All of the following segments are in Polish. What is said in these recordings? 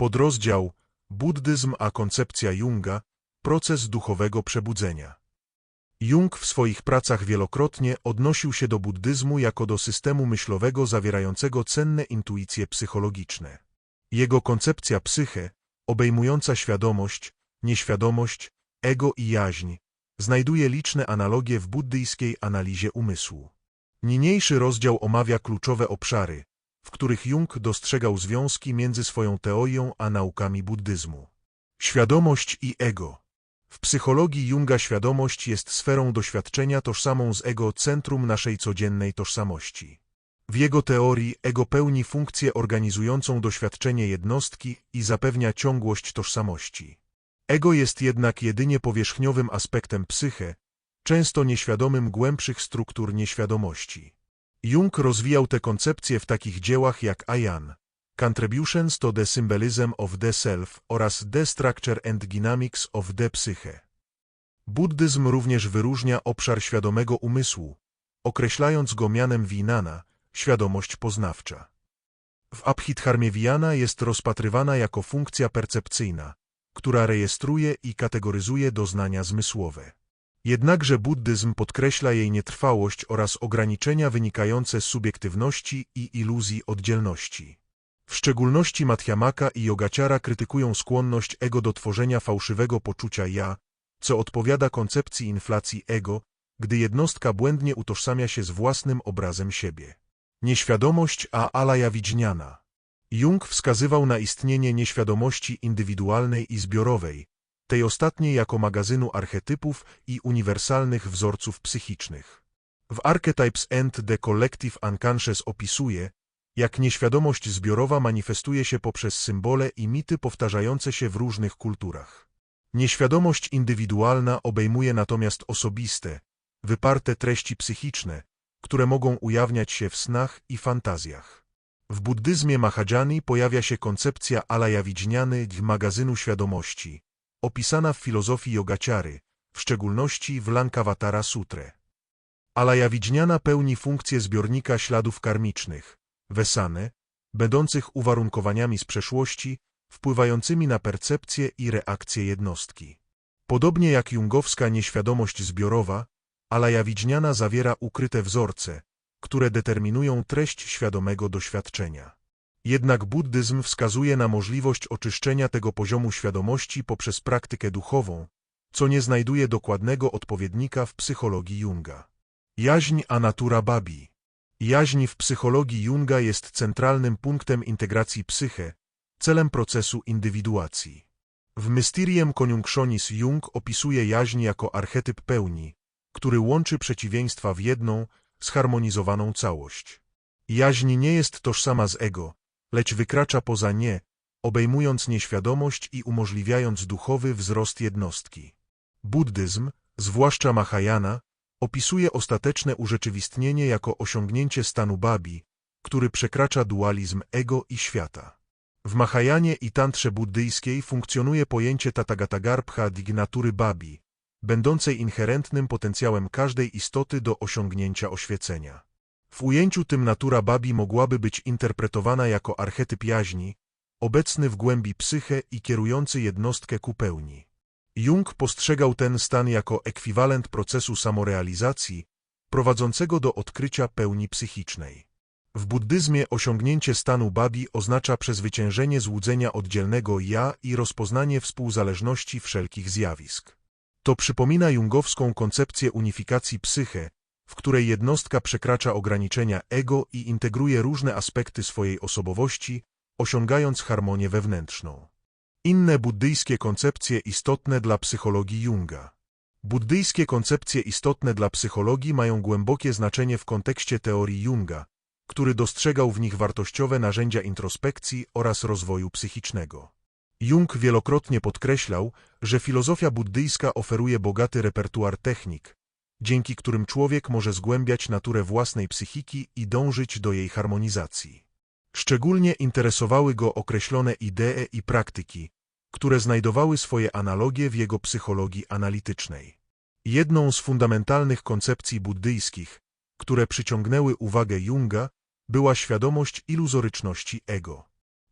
Podrozdział Buddyzm a koncepcja Junga Proces duchowego przebudzenia. Jung w swoich pracach wielokrotnie odnosił się do buddyzmu jako do systemu myślowego zawierającego cenne intuicje psychologiczne. Jego koncepcja psyche, obejmująca świadomość, nieświadomość, ego i jaźń, znajduje liczne analogie w buddyjskiej analizie umysłu. Niniejszy rozdział omawia kluczowe obszary, w których Jung dostrzegał związki między swoją teorią a naukami buddyzmu. Świadomość i ego. W psychologii Junga świadomość jest sferą doświadczenia tożsamą z ego centrum naszej codziennej tożsamości. W jego teorii ego pełni funkcję organizującą doświadczenie jednostki i zapewnia ciągłość tożsamości. Ego jest jednak jedynie powierzchniowym aspektem psyche, często nieświadomym głębszych struktur nieświadomości. Jung rozwijał te koncepcje w takich dziełach jak Ayan, Contributions to the Symbolism of the Self oraz The Structure and Dynamics of the Psyche. Buddyzm również wyróżnia obszar świadomego umysłu, określając go mianem Vijnana, świadomość poznawcza. W Abhidharmie Vijnana jest rozpatrywana jako funkcja percepcyjna, która rejestruje i kategoryzuje doznania zmysłowe. Jednakże buddyzm podkreśla jej nietrwałość oraz ograniczenia wynikające z subiektywności i iluzji oddzielności. W szczególności Madhyamaka i Yogaciara krytykują skłonność ego do tworzenia fałszywego poczucia ja, co odpowiada koncepcji inflacji ego, gdy jednostka błędnie utożsamia się z własnym obrazem siebie. Nieświadomość a alaja widzniana. Jung wskazywał na istnienie nieświadomości indywidualnej i zbiorowej, tej ostatniej jako magazynu archetypów i uniwersalnych wzorców psychicznych. W Archetypes and the Collective Unconscious opisuje, jak nieświadomość zbiorowa manifestuje się poprzez symbole i mity powtarzające się w różnych kulturach. Nieświadomość indywidualna obejmuje natomiast osobiste, wyparte treści psychiczne, które mogą ujawniać się w snach i fantazjach. W buddyzmie Mahajani pojawia się koncepcja alajawidzniany magazynu świadomości, opisana w filozofii yogaciary, w szczególności w Lankavatara Sutre. Alajawidzniana pełni funkcję zbiornika śladów karmicznych, wesane, będących uwarunkowaniami z przeszłości, wpływającymi na percepcję i reakcję jednostki. Podobnie jak jungowska nieświadomość zbiorowa, alajawidzniana zawiera ukryte wzorce, które determinują treść świadomego doświadczenia. Jednak buddyzm wskazuje na możliwość oczyszczenia tego poziomu świadomości poprzez praktykę duchową, co nie znajduje dokładnego odpowiednika w psychologii Junga. Jaźń a natura babi Jaźń w psychologii Junga jest centralnym punktem integracji psyche, celem procesu indywiduacji. W Mysterium Coniunctionis Jung opisuje jaźń jako archetyp pełni, który łączy przeciwieństwa w jedną, zharmonizowaną całość. Jaźń nie jest tożsama z ego, lecz wykracza poza nie, obejmując nieświadomość i umożliwiając duchowy wzrost jednostki. Buddyzm, zwłaszcza Mahayana, opisuje ostateczne urzeczywistnienie jako osiągnięcie stanu babi, który przekracza dualizm ego i świata. W Mahajanie i tantrze buddyjskiej funkcjonuje pojęcie Tathagatagarbha dignatury babi, będącej inherentnym potencjałem każdej istoty do osiągnięcia oświecenia. W ujęciu tym natura babi mogłaby być interpretowana jako archetyp jaźni, obecny w głębi psyche i kierujący jednostkę ku pełni. Jung postrzegał ten stan jako ekwiwalent procesu samorealizacji, prowadzącego do odkrycia pełni psychicznej. W buddyzmie osiągnięcie stanu babi oznacza przezwyciężenie złudzenia oddzielnego ja i rozpoznanie współzależności wszelkich zjawisk. To przypomina jungowską koncepcję unifikacji psyche, w której jednostka przekracza ograniczenia ego i integruje różne aspekty swojej osobowości, osiągając harmonię wewnętrzną. Inne buddyjskie koncepcje istotne dla psychologii Junga. Buddyjskie koncepcje istotne dla psychologii mają głębokie znaczenie w kontekście teorii Junga, który dostrzegał w nich wartościowe narzędzia introspekcji oraz rozwoju psychicznego. Jung wielokrotnie podkreślał, że filozofia buddyjska oferuje bogaty repertuar technik, dzięki którym człowiek może zgłębiać naturę własnej psychiki i dążyć do jej harmonizacji. Szczególnie interesowały go określone idee i praktyki, które znajdowały swoje analogie w jego psychologii analitycznej. Jedną z fundamentalnych koncepcji buddyjskich, które przyciągnęły uwagę Junga, była świadomość iluzoryczności ego.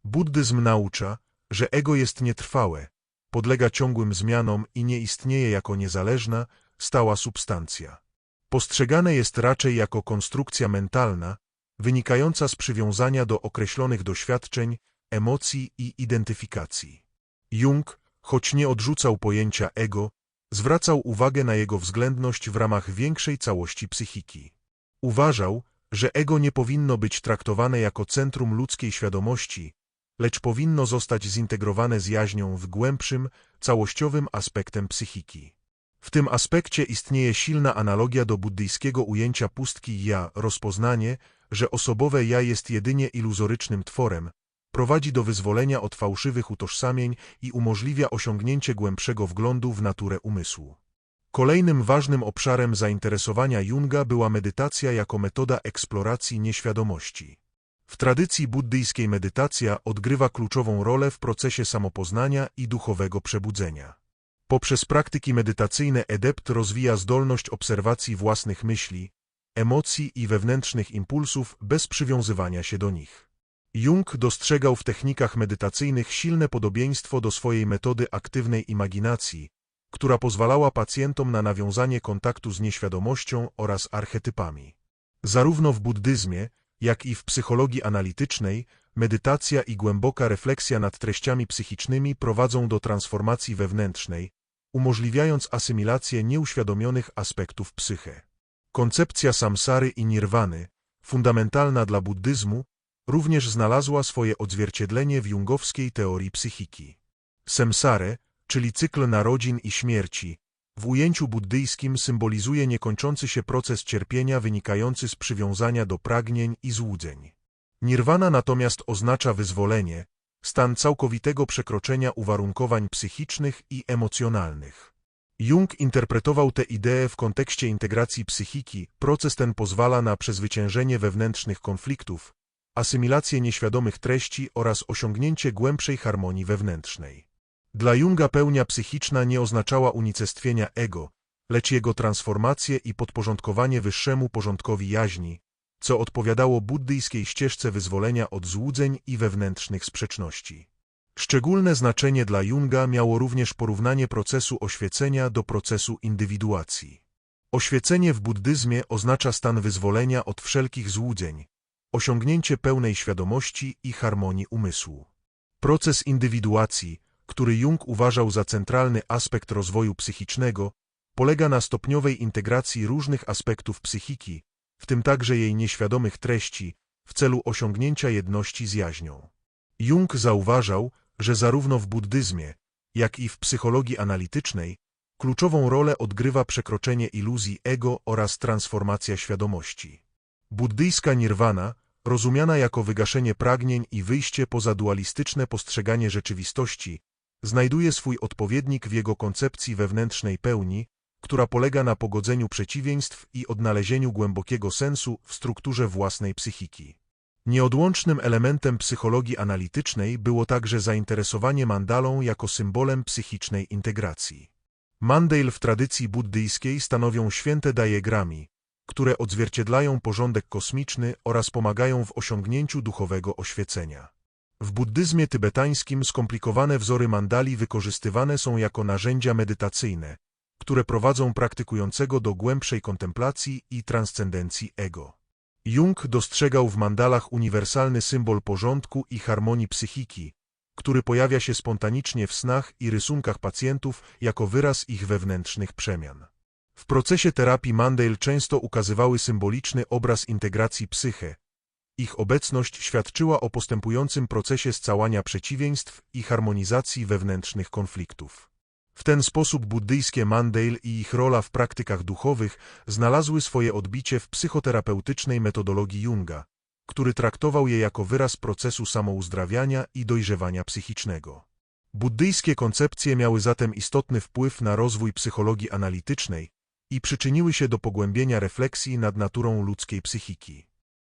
Buddyzm naucza, że ego jest nietrwałe, podlega ciągłym zmianom i nie istnieje jako niezależna, stała substancja. Postrzegane jest raczej jako konstrukcja mentalna, wynikająca z przywiązania do określonych doświadczeń, emocji i identyfikacji. Jung, choć nie odrzucał pojęcia ego, zwracał uwagę na jego względność w ramach większej całości psychiki. Uważał, że ego nie powinno być traktowane jako centrum ludzkiej świadomości, lecz powinno zostać zintegrowane z jaźnią w głębszym, całościowym aspektem psychiki. W tym aspekcie istnieje silna analogia do buddyjskiego ujęcia pustki ja, rozpoznanie, że osobowe ja jest jedynie iluzorycznym tworem, prowadzi do wyzwolenia od fałszywych utożsamień i umożliwia osiągnięcie głębszego wglądu w naturę umysłu. Kolejnym ważnym obszarem zainteresowania Junga była medytacja jako metoda eksploracji nieświadomości. W tradycji buddyjskiej medytacja odgrywa kluczową rolę w procesie samopoznania i duchowego przebudzenia. Poprzez praktyki medytacyjne adept rozwija zdolność obserwacji własnych myśli, emocji i wewnętrznych impulsów bez przywiązywania się do nich. Jung dostrzegał w technikach medytacyjnych silne podobieństwo do swojej metody aktywnej imaginacji, która pozwalała pacjentom na nawiązanie kontaktu z nieświadomością oraz archetypami. Zarówno w buddyzmie, jak i w psychologii analitycznej, medytacja i głęboka refleksja nad treściami psychicznymi prowadzą do transformacji wewnętrznej, umożliwiając asymilację nieuświadomionych aspektów psyche. Koncepcja samsary i nirwany, fundamentalna dla buddyzmu, również znalazła swoje odzwierciedlenie w jungowskiej teorii psychiki. Samsare, czyli cykl narodzin i śmierci, w ujęciu buddyjskim symbolizuje niekończący się proces cierpienia wynikający z przywiązania do pragnień i złudzeń. Nirwana natomiast oznacza wyzwolenie, stan całkowitego przekroczenia uwarunkowań psychicznych i emocjonalnych. Jung interpretował tę ideę w kontekście integracji psychiki. Proces ten pozwala na przezwyciężenie wewnętrznych konfliktów, asymilację nieświadomych treści oraz osiągnięcie głębszej harmonii wewnętrznej. Dla Junga pełnia psychiczna nie oznaczała unicestwienia ego, lecz jego transformację i podporządkowanie wyższemu porządkowi jaźni, co odpowiadało buddyjskiej ścieżce wyzwolenia od złudzeń i wewnętrznych sprzeczności. Szczególne znaczenie dla Junga miało również porównanie procesu oświecenia do procesu indywiduacji. Oświecenie w buddyzmie oznacza stan wyzwolenia od wszelkich złudzeń, osiągnięcie pełnej świadomości i harmonii umysłu. Proces indywiduacji, który Jung uważał za centralny aspekt rozwoju psychicznego, polega na stopniowej integracji różnych aspektów psychiki, w tym także jej nieświadomych treści, w celu osiągnięcia jedności z jaźnią. Jung zauważał, że zarówno w buddyzmie, jak i w psychologii analitycznej kluczową rolę odgrywa przekroczenie iluzji ego oraz transformacja świadomości. Buddyjska nirwana, rozumiana jako wygaszenie pragnień i wyjście poza dualistyczne postrzeganie rzeczywistości, znajduje swój odpowiednik w jego koncepcji wewnętrznej pełni, która polega na pogodzeniu przeciwieństw i odnalezieniu głębokiego sensu w strukturze własnej psychiki. Nieodłącznym elementem psychologii analitycznej było także zainteresowanie mandalą jako symbolem psychicznej integracji. Mandale w tradycji buddyjskiej stanowią święte diagrami, które odzwierciedlają porządek kosmiczny oraz pomagają w osiągnięciu duchowego oświecenia. W buddyzmie tybetańskim skomplikowane wzory mandali wykorzystywane są jako narzędzia medytacyjne, które prowadzą praktykującego do głębszej kontemplacji i transcendencji ego. Jung dostrzegał w mandalach uniwersalny symbol porządku i harmonii psychiki, który pojawia się spontanicznie w snach i rysunkach pacjentów jako wyraz ich wewnętrznych przemian. W procesie terapii Mandale często ukazywały symboliczny obraz integracji psyche. Ich obecność świadczyła o postępującym procesie scałania przeciwieństw i harmonizacji wewnętrznych konfliktów. W ten sposób buddyjskie Mandale i ich rola w praktykach duchowych znalazły swoje odbicie w psychoterapeutycznej metodologii Junga, który traktował je jako wyraz procesu samouzdrawiania i dojrzewania psychicznego. Buddyjskie koncepcje miały zatem istotny wpływ na rozwój psychologii analitycznej, i przyczyniły się do pogłębienia refleksji nad naturą ludzkiej psychiki.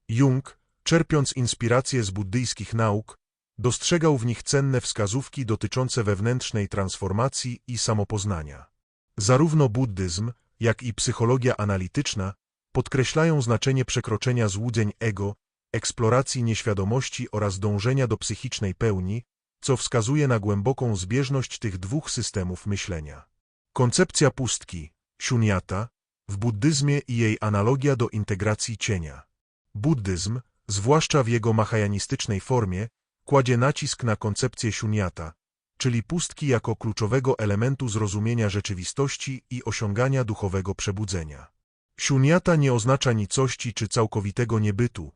Jung, czerpiąc inspirację z buddyjskich nauk, dostrzegał w nich cenne wskazówki dotyczące wewnętrznej transformacji i samopoznania. Zarówno buddyzm, jak i psychologia analityczna podkreślają znaczenie przekroczenia złudzeń ego, eksploracji nieświadomości oraz dążenia do psychicznej pełni, co wskazuje na głęboką zbieżność tych dwóch systemów myślenia. Koncepcja pustki, shunyata, w buddyzmie i jej analogia do integracji cienia. Buddyzm, zwłaszcza w jego mahajanistycznej formie, kładzie nacisk na koncepcję shunyata, czyli pustki jako kluczowego elementu zrozumienia rzeczywistości i osiągania duchowego przebudzenia. Shunyata nie oznacza nicości czy całkowitego niebytu,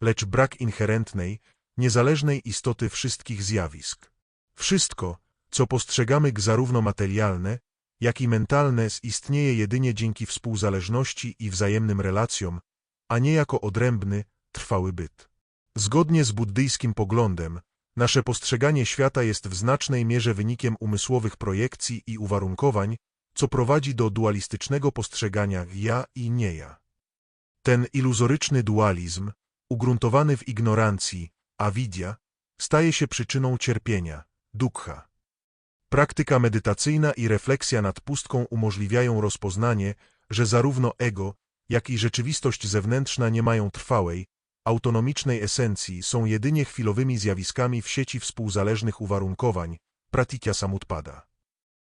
lecz brak inherentnej, niezależnej istoty wszystkich zjawisk. Wszystko, co postrzegamy zarówno materialne, jak i mentalne, istnieje jedynie dzięki współzależności i wzajemnym relacjom, a nie jako odrębny, trwały byt. Zgodnie z buddyjskim poglądem, nasze postrzeganie świata jest w znacznej mierze wynikiem umysłowych projekcji i uwarunkowań, co prowadzi do dualistycznego postrzegania ja i nie ja. Ten iluzoryczny dualizm, ugruntowany w ignorancji, awidia, staje się przyczyną cierpienia, dukkha. Praktyka medytacyjna i refleksja nad pustką umożliwiają rozpoznanie, że zarówno ego, jak i rzeczywistość zewnętrzna nie mają trwałej, autonomicznej esencji, są jedynie chwilowymi zjawiskami w sieci współzależnych uwarunkowań, pratikya samutpada.